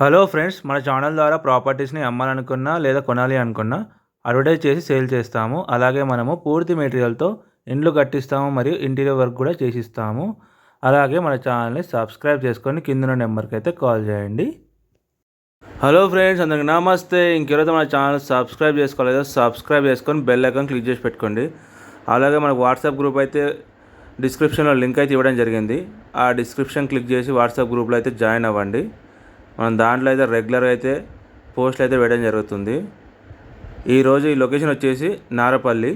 Hello friends మన channel ద్వారా ప్రాపర్టీస్ని అమ్మాలనుకున్నా లేదా కొనాలి అనుకున్నా అడ్వర్టైజ్ చేసి సేల్ చేస్తాము. అలాగే మనము పూర్తి మెటీరియల్తో ఇండ్లు కట్టిస్తాము మరియు ఇంటీరియర్ వర్క్ కూడా చేసిస్తాము. అలాగే మన ఛానల్ని సబ్స్క్రైబ్ చేసుకొని కింద నెంబర్కి అయితే కాల్ చేయండి. హలో ఫ్రెండ్స్ అందరికి నమస్తే. ఇంకెవరైతే మన ఛానల్ సబ్స్క్రైబ్ చేసుకోలేదో సబ్స్క్రైబ్ చేసుకొని బెల్ ఐకాన్ క్లిక్ చేసి పెట్టుకోండి. అలాగే మనకు వాట్సాప్ గ్రూప్ అయితే డిస్క్రిప్షన్లో లింక్ అయితే ఇవ్వడం జరిగింది. ఆ డిస్క్రిప్షన్ క్లిక్ చేసి వాట్సాప్ గ్రూప్లో అయితే జాయిన్ అవ్వండి. మనం దాంట్లో అయితే రెగ్యులర్గా అయితే పోస్టులు అయితే వేయడం జరుగుతుంది. ఈరోజు ఈ లొకేషన్ వచ్చేసి నారపల్లి.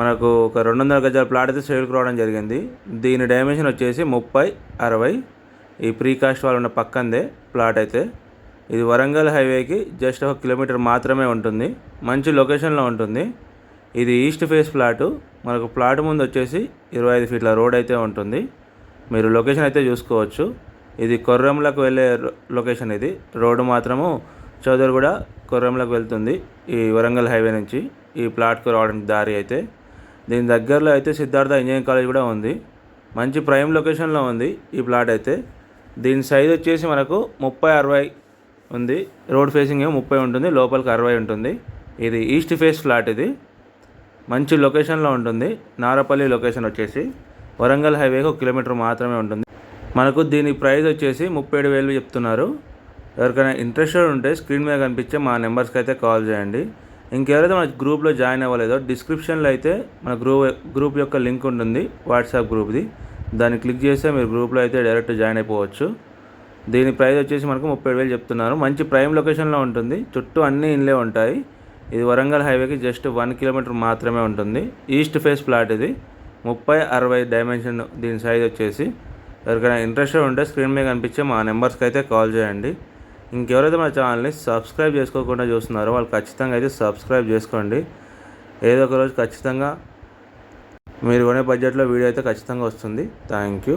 మనకు ఒక రెండు వందల గజాల ప్లాట్ అయితే సేల్కి రావడం జరిగింది. దీని డైమెన్షన్ వచ్చేసి ముప్పై అరవై. ఈ ప్రీ కాస్ట్ వాళ్ళు ఉన్న పక్కందే ప్లాట్ అయితే. ఇది వరంగల్ హైవేకి జస్ట్ ఒక కిలోమీటర్ మాత్రమే ఉంటుంది. మంచి లొకేషన్లో ఉంటుంది. ఇది ఈస్ట్ ఫేస్ ప్లాటు మనకు ప్లాట్ ముందు వచ్చేసి ఇరవై ఐదు ఫీట్ల రోడ్ అయితే ఉంటుంది. మీరు లొకేషన్ అయితే చూసుకోవచ్చు. ఇది కొర్రంలకు వెళ్ళే లొకేషన్ ఇది. రోడ్డు మాత్రము చౌదరిగూడ కొర్రంలకు వెళ్తుంది. ఈ వరంగల్ హైవే నుంచి ఈ ప్లాట్కు రావడానికి దారి అయితే. దీని దగ్గరలో అయితే సిద్ధార్థ ఇంజనీరింగ్ కాలేజ్ కూడా ఉంది. మంచి ప్రైమ్ లొకేషన్లో ఉంది ఈ ప్లాట్ అయితే. దీని సైజ్ వచ్చేసి మనకు ముప్పై అరవై ఉంది. రోడ్ ఫేసింగ్ ఏమో ముప్పై ఉంటుంది. లోపలికి అరవై ఉంటుంది. ఇది ఈస్ట్ ఫేస్ ఫ్లాట్ ఇది. మంచి లొకేషన్లో ఉంటుంది. నారపల్లి లొకేషన్ వచ్చేసి వరంగల్ హైవేకి ఒక కిలోమీటర్ మాత్రమే ఉంటుంది. మనకు దీని ప్రైస్ వచ్చేసి ముప్పై ఏడు వేలు చెప్తున్నారు. ఎవరికైనా ఇంట్రెస్టెడ్ ఉంటే స్క్రీన్ మీద కనిపించే మా నెంబర్స్కి అయితే కాల్ చేయండి. ఇంకెవరైతే మన గ్రూప్లో జాయిన్ అవ్వలేదో డిస్క్రిప్షన్లో అయితే మన గ్రూప్ గ్రూప్ యొక్క లింక్ ఉంటుంది వాట్సాప్ గ్రూప్ది దాన్ని క్లిక్ చేస్తే మీరు గ్రూప్లో అయితే డైరెక్ట్ జాయిన్ అయిపోవచ్చు. దీని ప్రైస్ వచ్చేసి మనకు ముప్పై వేలు చెప్తున్నారు. మంచి ప్రైమ్ లొకేషన్లో ఉంటుంది. చుట్టూ అన్ని ఇండ్లే ఉంటాయి. ఇది వరంగల్ హైవేకి జస్ట్ వన్ కిలోమీటర్ మాత్రమే ఉంటుంది. ఈస్ట్ ఫేస్ ప్లాట్ ఇది. ముప్పై అరవై డైమెన్షన్ దీని సైజ్ వచ్చేసి. ఎవరికైనా ఇంట్రెస్టెడ్ ఉంటే స్క్రీన్ మీద కనిపించే మా నెంబర్స్కి అయితే కాల్ చేయండి. ఇంకెవరైతే మా ఛానల్ని సబ్స్క్రైబ్ చేసుకోకుండా చూస్తున్నారో వాళ్ళు ఖచ్చితంగా అయితే సబ్స్క్రైబ్ చేసుకోండి. ఏదో ఒక రోజు ఖచ్చితంగా మీరు కొనే బడ్జెట్లో వీడియో అయితే ఖచ్చితంగా వస్తుంది. Thank you